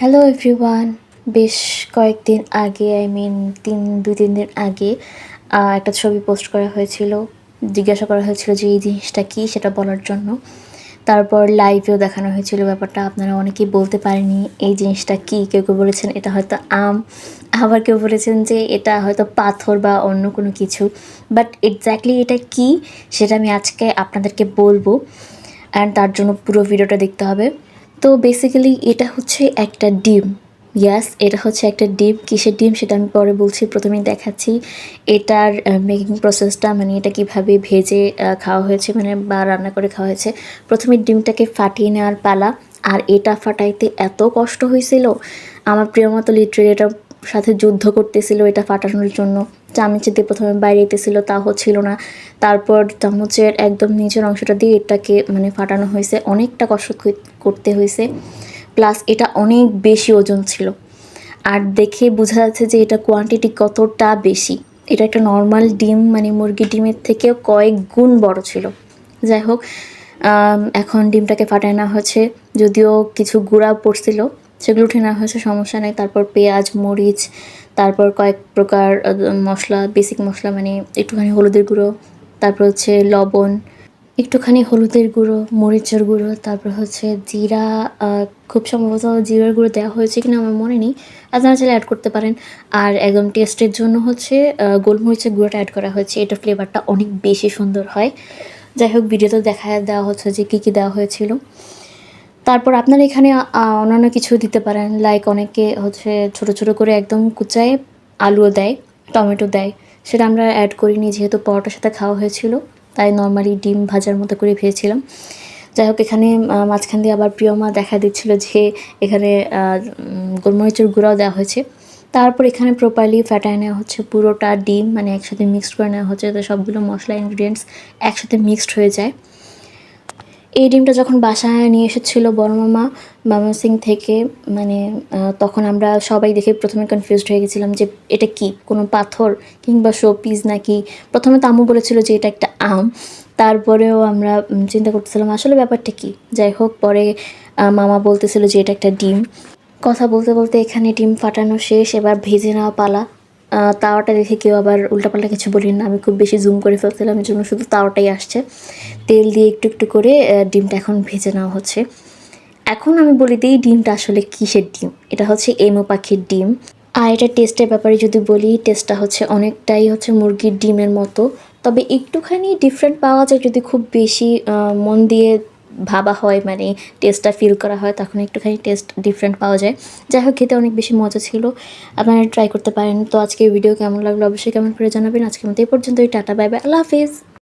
Hello everyone বেশ কয়েকদিন আগে আই মিন তিন, দুই, তিন দিন আগে একটা ছবি পোস্ট করা হয়েছিল। জিজ্ঞাসা করা হয়েছিল যে এই জিনিসটা কী, সেটা বলার জন্য। তারপর লাইভেও দেখানো হয়েছিল ব্যাপারটা। আপনারা অনেকেই বলতে পারেনি এই জিনিসটা কী? কেউ কেউ বলেছেন, এটা হয়তো আম। আবার কেউ বলেছেন যে এটা হয়তো পাথর বা অন্য কোনো কিছু। বাট এক্স্যাক্টলি এটা কী, সেটা আমি আজকে আপনাদেরকে বলব। অ্যান্ড তার জন্য পুরো ভিডিওটা দেখতে হবে। তো বেসিক্যালি এটা হচ্ছে একটা ডিম। ইয়াস এটা হচ্ছে একটা ডিম। কিসের ডিম সেটা আমি পরে বলছি, প্রথমেই দেখাচ্ছি। এটার মেকিং প্রসেসটা মানে এটা কীভাবে ভেজে খাওয়া হয়েছে মানে বা রান্না করে খাওয়া হয়েছে। প্রথমে ডিমটাকে ফাটিয়ে নেওয়ার পালা। আর এটা ফাটাইতে এত কষ্ট হয়েছিল। আমার প্রিয় মতো লিটারেলি এটার সাথে যুদ্ধ করতেছিল, এটা ফাটানোর জন্য। চামচে দিয়ে প্রথমে বাইরে যেতেছিল, তা হচ্ছিল না। তারপর চামচের একদম নিচের অংশটা দিয়ে এটাকে মানে ফাটানো হয়েছে। অনেকটা কষ্ট করতে হয়েছে। প্লাস এটা অনেক বেশি ওজন ছিল। আর দেখে বোঝা যাচ্ছে যে এটা কোয়ান্টিটি কতটা বেশি। এটা একটা নর্মাল ডিম মানে মুরগি ডিমের থেকেও কয়েক গুণ বড় ছিল। যাই হোক এখন ডিমটাকে ফাটায় নেওয়া হয়েছে যদিও কিছু গুঁড়া পড়ছিল। সেগুলো উঠে নেওয়া হয়েছে, সমস্যা নেই। তারপর পেঁয়াজ, মরিচ, তারপর কয়েক প্রকার মশলা বেসিক মশলা মানে একটুখানি হলুদের গুঁড়ো, তারপর হচ্ছে লবণ, একটুখানি হলুদের গুঁড়ো, মরিচের গুঁড়ো, তারপর হচ্ছে জিরা খুব সম্ভবত জিরার গুঁড়ো দেওয়া হয়েছে কিনা আমার মনে নেই। আপনারা চাইলে অ্যাড করতে পারেন। আর একদম টেস্টের জন্য হচ্ছে গোলমরিচের গুঁড়োটা অ্যাড করা হয়েছে। এটা ফ্লেভারটা অনেক বেশি সুন্দর হয়। যাই হোক ভিডিওতে দেখা দেওয়া হচ্ছে যে কী কী দেওয়া হয়েছিল। তারপর আপনারা এখানে অন্যান্য কিছু দিতে পারেন। লাইক অনেকে হচ্ছে ছোট ছোট করে একদম কুচায়ে আলুও দেয়, টমেটো দেয়। সেটা আমরা অ্যাড করিনি, যেহেতু পরোটার সাথে খাওয়া হয়েছিল, তাই নর্মালি ডিম ভাজার মতো করে ভেজেছিলাম। যাই হোক, এখানে মাঝখান দিয়ে আবার প্রিয় মা দেখা দিচ্ছিল যে এখানে গোলমরিচের গুঁড়াও দেওয়া হয়েছে। তারপর এখানে প্রপারলি ফ্যাটায় নেওয়া হচ্ছে পুরোটা ডিম মানে একসাথে মিক্সড করে নেওয়া হচ্ছে। তো সবগুলো মশলা ইনগ্রিডিয়েন্টস একসাথে মিক্সড হয়ে যায়। এই ডিমটা যখন বাসায় নিয়ে এসেছিল বড় মামা সিং থেকে মানে তখন আমরা সবাই দেখে প্রথমে কনফিউজড হয়ে গেছিলাম যে এটা কি? কোনো পাথর কিংবা শো পিস নাকি? প্রথমে তো আম্মু বলেছিল যে এটা একটা আম। তারপরেও আমরা চিন্তা করতেছিলাম আসলে ব্যাপারটা কি? যাই হোক, পরে মামা বলতেছিল যে এটা একটা ডিম। কথা বলতে বলতে এখানে ডিম ফাটানো শেষ, এবার ভেজে নেওয়া পালা। তাওয়াটা দেখে কেউ আবার উল্টাপাল্টা কিছু বলি না। আমি খুব বেশি জুম করে ফেলছিলাম জন্য শুধু তাওয়াটাই আসছে। তেল দিয়ে একটু একটু করে ডিমটা এখন ভেজে নেওয়া হচ্ছে। এখন আমি বলি দিই ডিমটা আসলে কিসের ডিম? এটা হচ্ছে এমো পাখির ডিম। আর এটা টেস্টের ব্যাপারে যদি বলি, টেস্টটা হচ্ছে অনেকটাই হচ্ছে মুরগির ডিমের মতো। তবে একটুখানি ডিফারেন্ট পাওয়া যায় যদি খুব বেশি মন দিয়ে ভাবা হয় মানে টেস্টটা ফিল করা হয়, তখন একটুখানি টেস্ট ডিফারেন্ট পাওয়া যায়। যাই হোক, খেতে অনেক বেশি মজা ছিল। আপনারা ট্রাই করতে পারেন। তো আজকে ভিডিও কেমন লাগল? অবশ্যই কেমন করে জানাবেন। আজকের মতো এই পর্যন্তই। টাটা বাই বাই আল্লাহ হাফিজ।